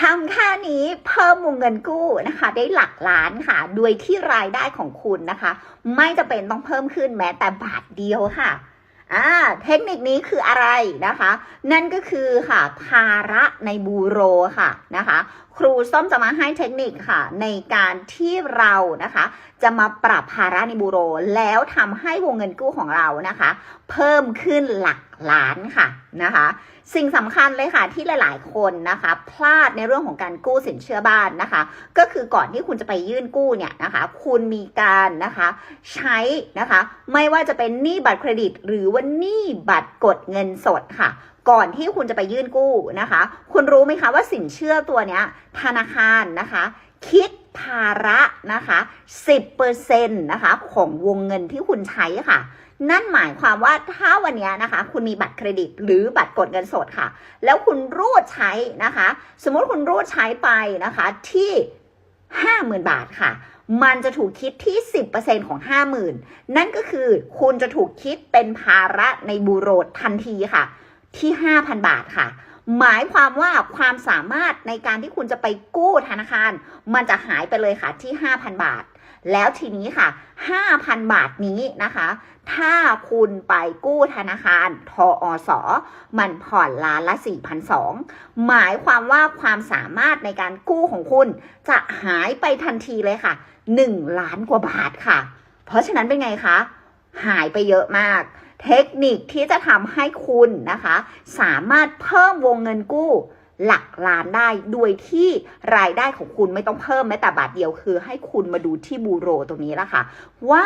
ทำแค่นี้เพิ่มวงเงินกู้นะคะ ได้หลักล้านค่ะโดยที่รายได้ของคุณนะคะ ไม่จะเป็นต้องเพิ่มขึ้นแม้แต่บาทเดียวค่ะอ่าเทคนิคนี้คืออะไรนะคะ นั่นก็คือค่ะภาระในบูโรค่ะนะคะ ครูส้มจะมาให้เทคนิคค่ะ ในการที่เรานะคะ จะมาปรับภาระในบูโร แล้วทำให้วงเงินกู้ของเรานะคะ เพิ่มขึ้นหลักล้านค่ะนะคะ สิ่งสำคัญเลยค่ะที่หลาย ๆ คนนะคะ พลาดในเรื่องของการกู้สินเชื่อบ้านนะคะ ก็คือก่อนที่คุณจะไปยื่นกู้เนี่ยนะคะ คุณมีการนะคะใช้นะคะ ไม่ว่าจะเป็นหนี้บัตรเครดิต หรือว่าหนี้บัตรกดเงินสดค่ะ ก่อนที่คุณจะไปยื่นกู้นะคะ คุณรู้ไหมคะว่าสินเชื่อตัวเนี้ยธนาคารนะคะ คิดภาระนะคะ10%นะคะของวงเงินที่คุณใช้ค่ะนั่นหมายความว่าถ้าวันนี้นะคะ คุณมีบัตรเครดิตหรือบัตรกดเงินสดค่ะ แล้วคุณรูดใช้นะคะ สมมติคุณรูดใช้ไปนะคะที่50,000บาทค่ะ มันจะถูกคิดที่ 10%ของ50,000นั่นก็คือคุณจะถูกคิดเป็นภาระในบูโรทันทีค่ะ ที่ 5,000 บาทค่ะ หมายความว่าความสามารถในการที่คุณจะไปกู้ธนาคาร มันจะหายไปเลยค่ะที่ 5,000 บาท แล้วทีนี้ค่ะ 5,000 บาทนี้นะคะ ถ้าคุณไปกู้ธนาคารทออสมันผ่อนล้านละ 4,200 หมายความว่าความสามารถในการกู้ของคุณ จะหายไปทันทีเลยค่ะ 1 ล้านกว่าบาทค่ะ เพราะฉะนั้นเป็นไงคะ หายไปเยอะมาก เทคนิคที่จะทำให้คุณนะคะ สามารถเพิ่มวงเงินกู้หลักล้านได้โดยที่รายได้ของคุณไม่ต้องเพิ่มแม้แต่บาทเดียวคือ ให้คุณมาดูที่บูโรตรงนี้ละค่ะ ว่า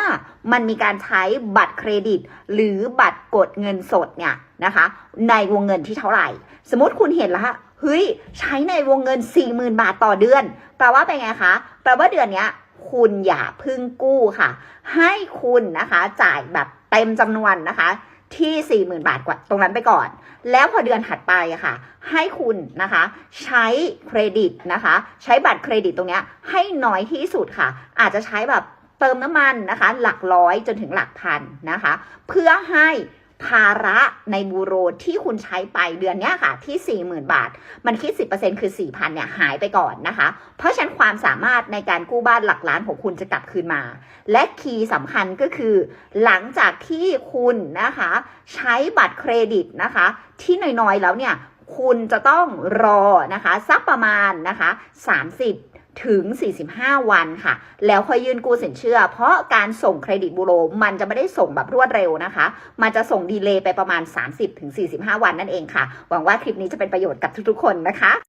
มันมีการใช้บัตรเครดิต หรือบัตรกดเงินสดเนี่ยนะคะ ในวงเงินที่เท่าไหร่ สมมติคุณเห็นแล้ว เฮ้ยใช้ในวงเงิน 40,000 บาทต่อเดือน แปลว่าเป็นไงคะ แปลว่าเดือนเนี้ยคุณอย่าพึ่งกู้ค่ะ ให้คุณนะคะจ่ายแบบเต็มจำนวนนะคะที่ 40,000 บาทกว่าตรงนั้นไปก่อน แล้วพอเดือนถัดไปอะค่ะ ให้คุณนะคะ ใช้เครดิตนะคะ ใช้บัตรเครดิตตรงเนี้ยให้น้อยที่สุดค่ะ อาจจะใช้แบบเติมน้ำมันนะคะ หลักร้อยจนถึงหลักพันนะคะ เพื่อให้ ภาระในบูโรที่คุณใช้ไปเดือนนี้ค่ะ ที่ 40,000 บาท มันคิด 10%คือ 4,000เนี่ยหายไปก่อนนะคะ เพราะฉะนั้นความสามารถในการกู้บ้านหลักล้านของคุณจะกลับคืนมา และคีย์สำคัญก็คือ หลังจากที่คุณนะคะ ใช้บัตรเครดิตนะคะ ที่น้อยๆแล้วเนี่ย คุณจะต้องรอนะคะสักประมาณนะคะ 30 ถึง 45 วันค่ะ แล้วค่อยยื่นกู้สินเชื่อ เพราะการส่งเครดิตบูโร มันจะไม่ได้ส่งแบบรวดเร็วนะคะ มันจะส่งดีเลย์ไปประมาณ 30ถึง45 วันนั่นเองค่ะ หวังว่าคลิปนี้จะเป็นประโยชน์กับทุกๆ คนนะคะ